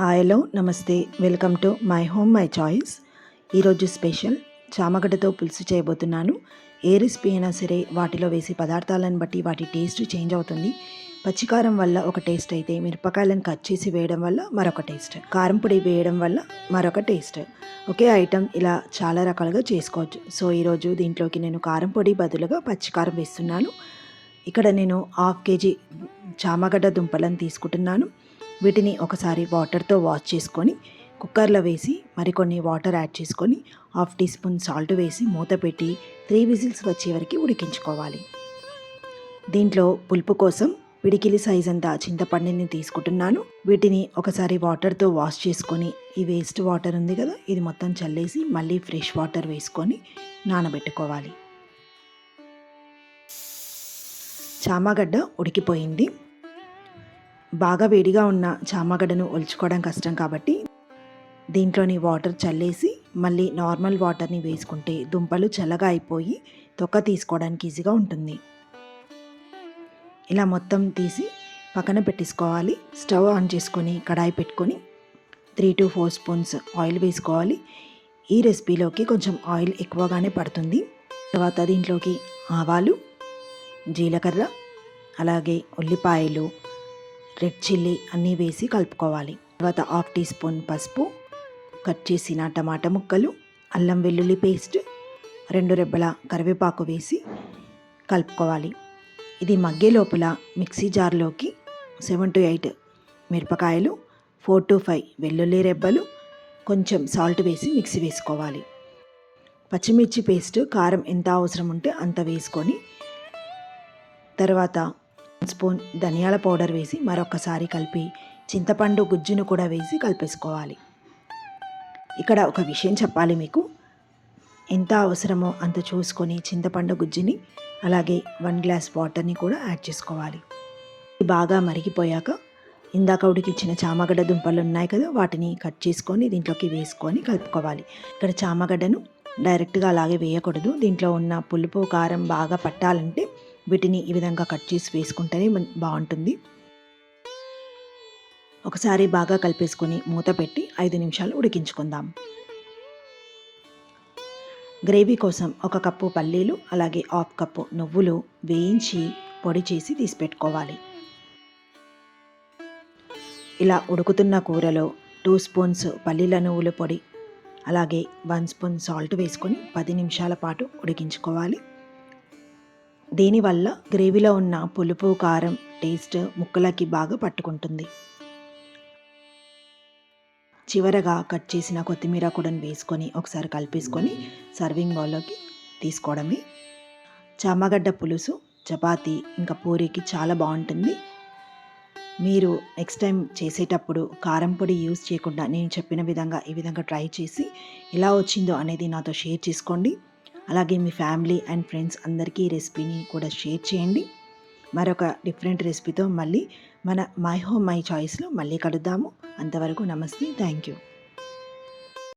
Hi hello నమస్తే. Welcome to my home my choice. ఈరోజు special. చామగడ్డతో పులుసు చేయబోతున్నాను. ఏ రెసిపీ అయినా సరే వాటిలో వేసే పదార్థాలను బట్టి వాటి టేస్ట్ చేంజ్ అవుతుంది. పచ్చికారం వల్ల ఒక టేస్ట్ అయితే మిరపకాయలను కట్ చేసి వేయడం వల్ల మరొక టేస్ట్. కారం పొడి వేయడం వల్ల మరొక టేస్ట్. ఒకే ఐటెం ఇలా చాలా రకాలుగా చేసుకోవచ్చు. సో ఈరోజు దీంట్లోకి నేను కారం పొడి బదులుగా పచ్చికారం వేస్తున్నాను. ఇక్కడ నేను హాఫ్ కేజీ చామగడ్డ దుంపలను తీసుకుంటున్నాను. వీటిని ఒకసారి వాటర్తో వాష్ చేసుకొని కుక్కర్లో వేసి మరికొన్ని వాటర్ యాడ్ చేసుకొని హాఫ్ టీ స్పూన్ సాల్ట్ వేసి మూత పెట్టి త్రీ విజిల్స్ వచ్చే వరకు ఉడికించుకోవాలి. దీంట్లో పులుపు కోసం పిడికిలి సైజ్ అంతా చింతపండుని తీసుకుంటున్నాను. వీటిని ఒకసారి వాటర్తో వాష్ చేసుకొని ఈ వేస్ట్ వాటర్ ఉంది కదా ఇది మొత్తం చల్లేసి మళ్ళీ ఫ్రెష్ వాటర్ వేసుకొని నానబెట్టుకోవాలి. చామగడ్డ ఉడికిపోయింది. బాగా వేడిగా ఉన్న చామగడ్డను ఒలుచుకోవడం కష్టం కాబట్టి దీంట్లోని వాటర్ చల్లేసి మళ్ళీ నార్మల్ వాటర్ని వేసుకుంటే దుంపలు చల్లగా అయిపోయి తొక్క తీసుకోవడానికి ఈజీగా ఉంటుంది. ఇలా మొత్తం తీసి పక్కన పెట్టేసుకోవాలి. స్టవ్ ఆన్ చేసుకొని కడాయి పెట్టుకొని three to four spoons oil వేసుకోవాలి. ఈ రెసిపీలోకి కొంచెం ఆయిల్ ఎక్కువగానే పడుతుంది. తర్వాత దీంట్లోకి ఆవాలు జీలకర్ర అలాగే ఉల్లిపాయలు రెడ్ చిల్లీ అన్నీ వేసి కలుపుకోవాలి. తర్వాత హాఫ్ టీ స్పూన్ పసుపు కట్ చేసిన టమాటా ముక్కలు అల్లం వెల్లుల్లి పేస్ట్ రెండు రెబ్బల కరివేపాకు వేసి కలుపుకోవాలి. ఇది మగ్గే లోపల మిక్సీ జార్లోకి సెవెన్ టు ఎయిట్ మిరపకాయలు ఫోర్ టు ఫైవ్ వెల్లుల్లి రెబ్బలు కొంచెం సాల్ట్ వేసి మిక్సీ వేసుకోవాలి. పచ్చిమిర్చి పేస్ట్ కారం ఎంత అవసరం ఉంటే అంత వేసుకొని తర్వాత స్పూన్ ధనియాల పౌడర్ వేసి మరొకసారి కలిపి చింతపండు గుజ్జును కూడా వేసి కలిపేసుకోవాలి. ఇక్కడ ఒక విషయం చెప్పాలి మీకు. ఎంత అవసరమో అంత చూసుకొని చింతపండు గుజ్జుని అలాగే వన్ గ్లాస్ వాటర్ని కూడా యాడ్ చేసుకోవాలి. బాగా మరిగిపోయాక ఇందాక ఉడికిచ్చిన చామగడ్డ దుంపలు ఉన్నాయి కదా వాటిని కట్ చేసుకొని దీంట్లోకి వేసుకొని కలుపుకోవాలి. ఇక్కడ చామగడ్డను డైరెక్ట్గా అలాగే వేయకూడదు. దీంట్లో ఉన్న పులుపు కారం బాగా పట్టాలంటే వీటిని ఈ విధంగా కట్ చేసి వేసుకుంటేనే బాగుంటుంది. ఒకసారి బాగా కలిపేసుకొని మూత పెట్టి ఐదు నిమిషాలు ఉడికించుకుందాం. గ్రేవీ కోసం ఒక కప్పు పల్లీలు అలాగే హాఫ్ కప్పు నువ్వులు వేయించి పొడి చేసి తీసి పెట్టుకోవాలి. ఇలా ఉడుకుతున్న కూరలో టూ స్పూన్స్ పల్లీల నువ్వుల పొడి అలాగే వన్ స్పూన్ సాల్ట్ వేసుకొని పది నిమిషాల పాటు ఉడికించుకోవాలి. దీనివల్ల గ్రేవీలో ఉన్న పులుపు కారం టేస్ట్ ముక్కలకి బాగా పట్టుకుంటుంది. చివరగా కట్ చేసిన కొత్తిమీర కూడా వేసుకొని ఒకసారి కలిపేసుకొని సర్వింగ్ బౌల్లోకి తీసుకోవడమే. చామగడ్డ పులుసు చపాతీ ఇంకా పూరికి చాలా బాగుంటుంది. మీరు నెక్స్ట్ టైం చేసేటప్పుడు కారం పొడి యూజ్ చేయకుండా నేను చెప్పిన విధంగా ఈ విధంగా ట్రై చేసి ఎలా వచ్చిందో అనేది నాతో షేర్ చేసుకోండి. అలాగే మీ ఫ్యామిలీ అండ్ ఫ్రెండ్స్ అందరికీ ఈ రెసిపీని కూడా షేర్ చేయండి. మరొక డిఫరెంట్ రెసిపీతో మళ్ళీ మన మై హోమ్ మై చాయిస్లో మళ్ళీ కలుద్దాము. అంతవరకు నమస్తే. Thank you